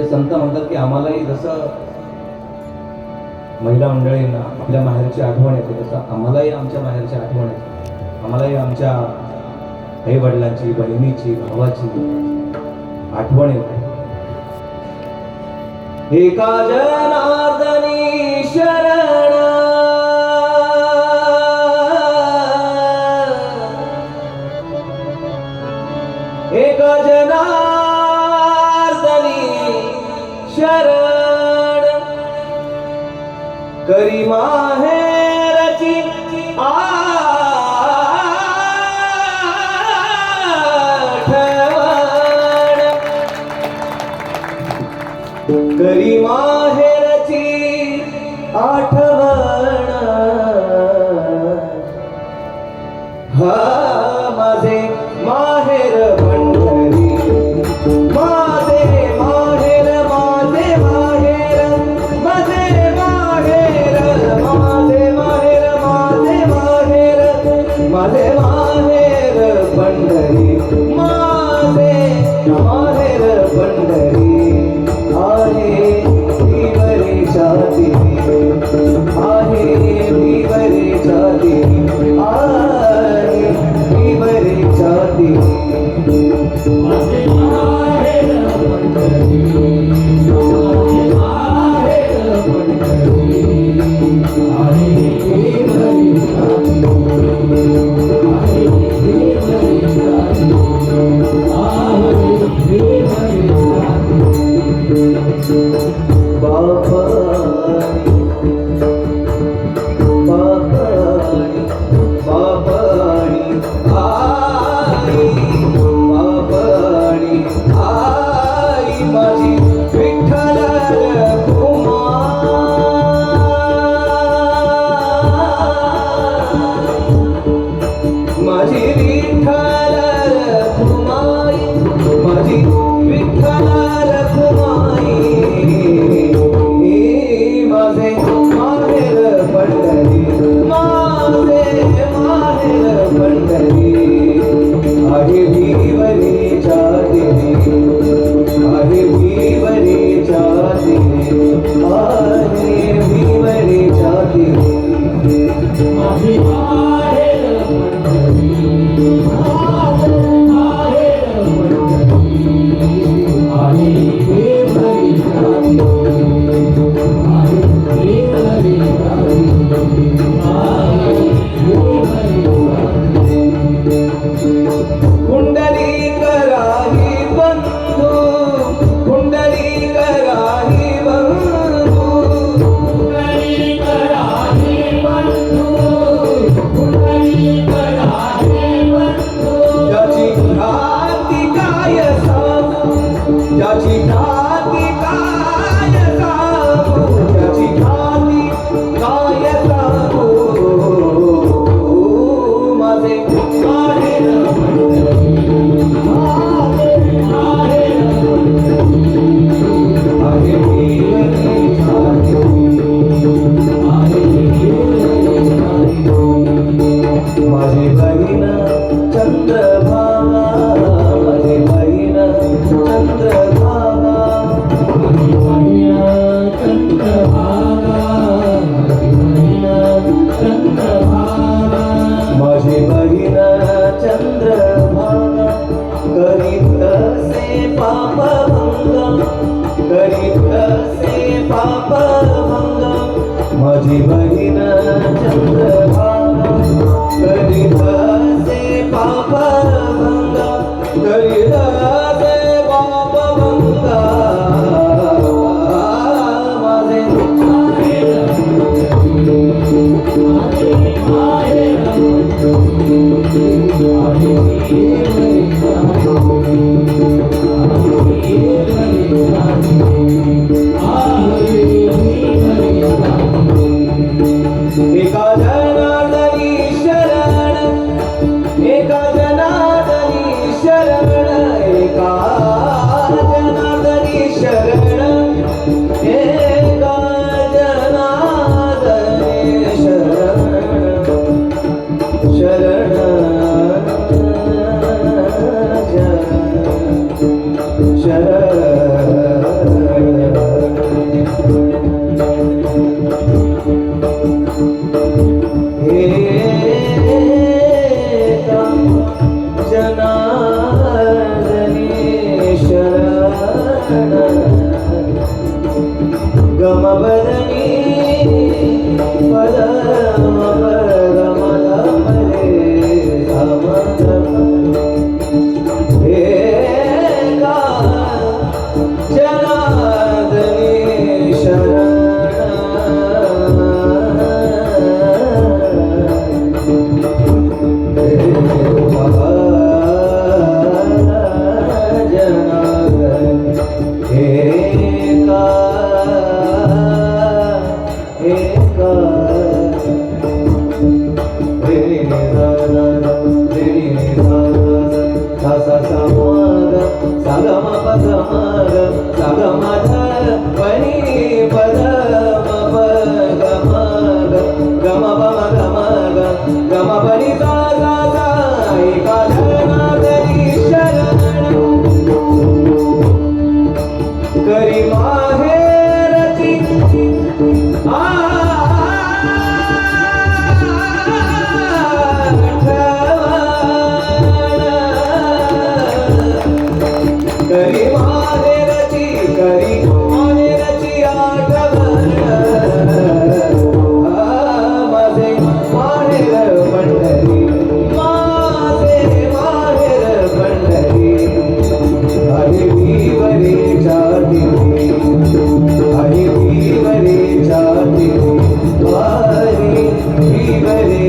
म्हणजे संत म्हणतात की आम्हालाही जसं महिला मंडळींना आपल्या माहेरची आठवण येते तसं आम्हालाही आमच्या माहेरची आठवण येते. आम्हालाही आमच्या आई वडिलांची बहिणीची भावाची आठवण येते. एका शरण. करी माहेरची आठवण. करी माहेरची आठवण. हा पापभङ्गं गरितसे पापभङ्गं मधि भगिन चन्द्रभागा गरितसे पापभङ्गं गरिता from above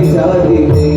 celebrate.